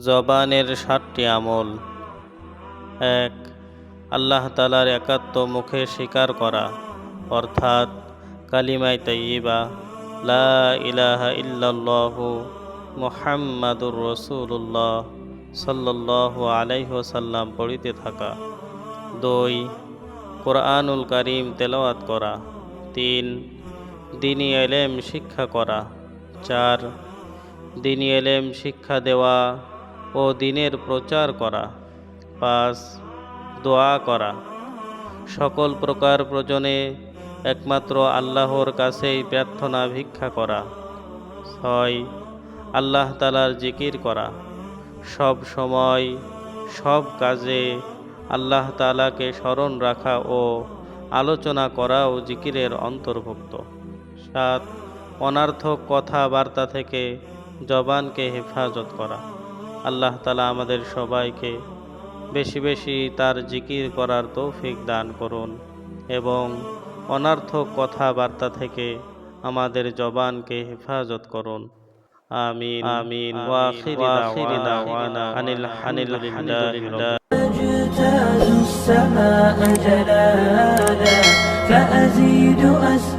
জবানের সাতটি আমল। এক, আল্লাহ তালার একাত্ম মুখে স্বীকার করা। অর্থাৎ কালিমাই তৈবা লা ইলাহা ইল্লাল্লাহু মুহাম্মাদুর রসুল্লাহ সাল্লাল্লাহু আলাইহি ওয়াসাল্লাম পড়িতে থাকা। দুই, কোরআনুল করিম তেলাওয়াত করা। তিন, দিনী এলেম শিক্ষা করা। চার, দিনী এলেম শিক্ষা দেওয়া। ও দিনের প্রচার করা পাঁচ দোয়া করা। সকল প্রকার প্রয়োজনে একমাত্র আল্লাহর কাছেই প্রার্থনা ভিক্ষা করা। ছয়, আল্লাহ তালার জিকির করা। সব সময় সব কাজে আল্লাহ তালাকে স্মরণ রাখা ও আলোচনা করাও জিকিরের অন্তর্ভুক্ত। সাত, অনার্থক কথাবার্তা থেকে জবানকে হেফাজত করা। আল্লাহ তালা আমাদের সবাইকে বেশি বেশি তার জিকির করার তৌফিক দান করুন এবং অনার্থক কথাবার্তা থেকে আমাদের জবানকে হেফাজত করুন আমিন আমিন ওয়াখিরি দাওয়ানা আনিল হানিল أجتاز السماء جلالا فأزيد أسماء